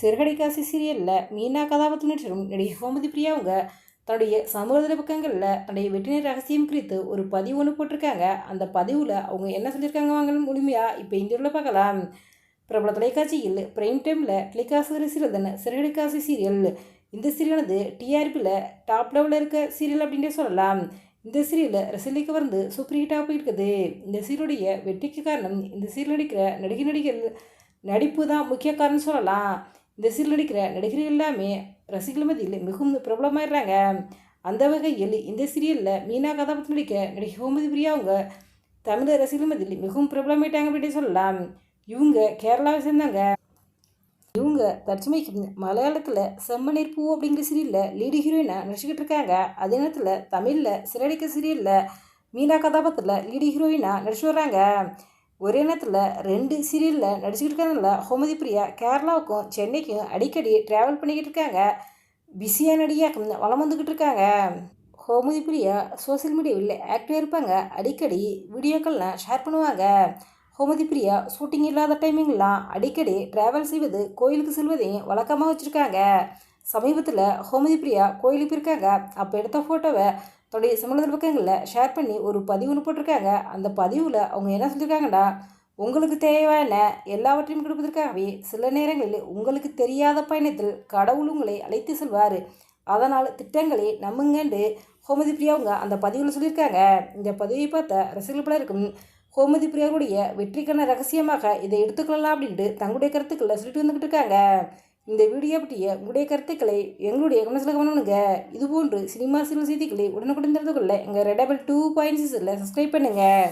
சிறுகடைக்காசி சீரியலில் மீனா கதாபாத்திரம் நடிகை கோமதி பிரியா அவங்க தன்னுடைய சமூக பக்கங்களில் தன்னுடைய வெற்றினை ரகசியம் குறித்து ஒரு பதிவு ஒன்று போட்டிருக்காங்க. அந்த பதிவில் அவங்க என்ன சொல்லியிருக்காங்க வாங்கணும் முழுமையாக இப்போ இந்தியாவில் பார்க்கலாம். பிரபல தொலைக்காட்சியில் பிரைம் டைமில் டெலிகாஸ்ட் சீரியல் சிறுகடைக்காசி சீரியல். இந்த சீரியலானது டிஆர்பியில் டாப் லெவலில் இருக்க சீரியல் அப்படின்ட்டே சொல்லலாம். இந்த சீரியலில் ரசிலிக்கு வந்து சூப்பர் ஹிட்டாக போயிருக்குது. இந்த சீரியலுடைய வெற்றிக்கு காரணம் இந்த சீரியல் நடிக்கிற நடிகை நடிகர் நடிப்பு தான் முக்கிய காரணம் சொல்லலாம். இந்த சீரியல் நடிக்கிற நடிகர்கள் எல்லாமே ரசிகர்கள் மத்தியில் மிகவும் பிரபலமாயிடுறாங்க. அந்த வகையில் இந்த சீரியலில் மீனா கதாபாத்திரம் நடிக்க நடிகை கோமதி பிரியா அவங்க தமிழ் ரசிகர்கள் மத்தியில் மிகவும் பிரபலமாயிட்டாங்க அப்படின்னு சொல்லலாம். இவங்க கேரளாவை சேர்ந்தாங்க இவங்க தற்சமைக்கு மலையாளத்தில் செம்மநீர் பூ அப்படிங்கிற சீரியலில் லீடு ஹீரோயினாக நடிச்சுக்கிட்டு இருக்காங்க. அதே நேரத்தில் தமிழில் சிறடிக்க சீரியலில் மீனா கதாபாத்திரத்தில் லீடு ஹீரோயினாக நடிச்சு வர்றாங்க. ஒரே நேரத்தில் ரெண்டு சீரியலில் நடிச்சுக்கிட்டு இருக்காங்கல்ல ஹோமதி பிரியா கேரளாவுக்கும் சென்னைக்கும் அடிக்கடி ட்ராவல் பண்ணிக்கிட்டு இருக்காங்க. பிஸியாக நடிகாக வளம் வந்துக்கிட்டு இருக்காங்க. ஹோமதி பிரியா சோசியல் மீடியாவில் ஆக்டிவாக இருப்பாங்க. அடிக்கடி வீடியோக்கள்லாம் ஷேர் பண்ணுவாங்க. ஹோமதி பிரியா ஷூட்டிங் இல்லாத டைமிங்லாம் அடிக்கடி ட்ராவல் செய்வது கோயிலுக்கு செல்வதையும் வழக்கமாக வச்சுருக்காங்க. சமீபத்தில் ஹோமதி பிரியா கோயிலுக்கு போயிருக்காங்க. அப்போ எடுத்த ஃபோட்டோவை தன்னுடைய சமூக பக்கங்களில் ஷேர் பண்ணி ஒரு பதிவு ஒன்று போட்டிருக்காங்க. அந்த பதிவில் அவங்க என்ன சொல்லியிருக்காங்கன்னா உங்களுக்கு தேவையான எல்லாவற்றையும் கொடுப்பதற்காகவே சில நேரங்களில் உங்களுக்கு தெரியாத பயணத்தில் கடவுள் உங்களை அழைத்து செல்வார். அதனால் திட்டங்களை நம்புங்கன்னு ஹோமதி பிரியா அவங்க அந்த பதிவில் சொல்லியிருக்காங்க இந்த பதிவை பார்த்த ரசிகர்கள் பலருக்கும் கோமதி பிரியாவுடைய வெற்றிக்கான ரகசியமாக இதை எடுத்துக்கொள்ளலாம் அப்படின்ட்டு தங்களுடைய கருத்துக்களை சொல்லிட்டு வந்துக்கிட்டு இருக்காங்க. இந்த வீடியோ பற்றிய உங்களுடைய கருத்துக்களை எங்களுடைய கமெண்ட்ஸில் கமெண்ட் இதுபோன்று சினிமா சிறு செய்திகளை உடனுக்குடன் தெரிந்து கொள்ள எங்கள் ரெடபிள் டூ பாயிண்ட் சிக்ஸில் சப்ஸ்கிரைப் பண்ணுங்கள்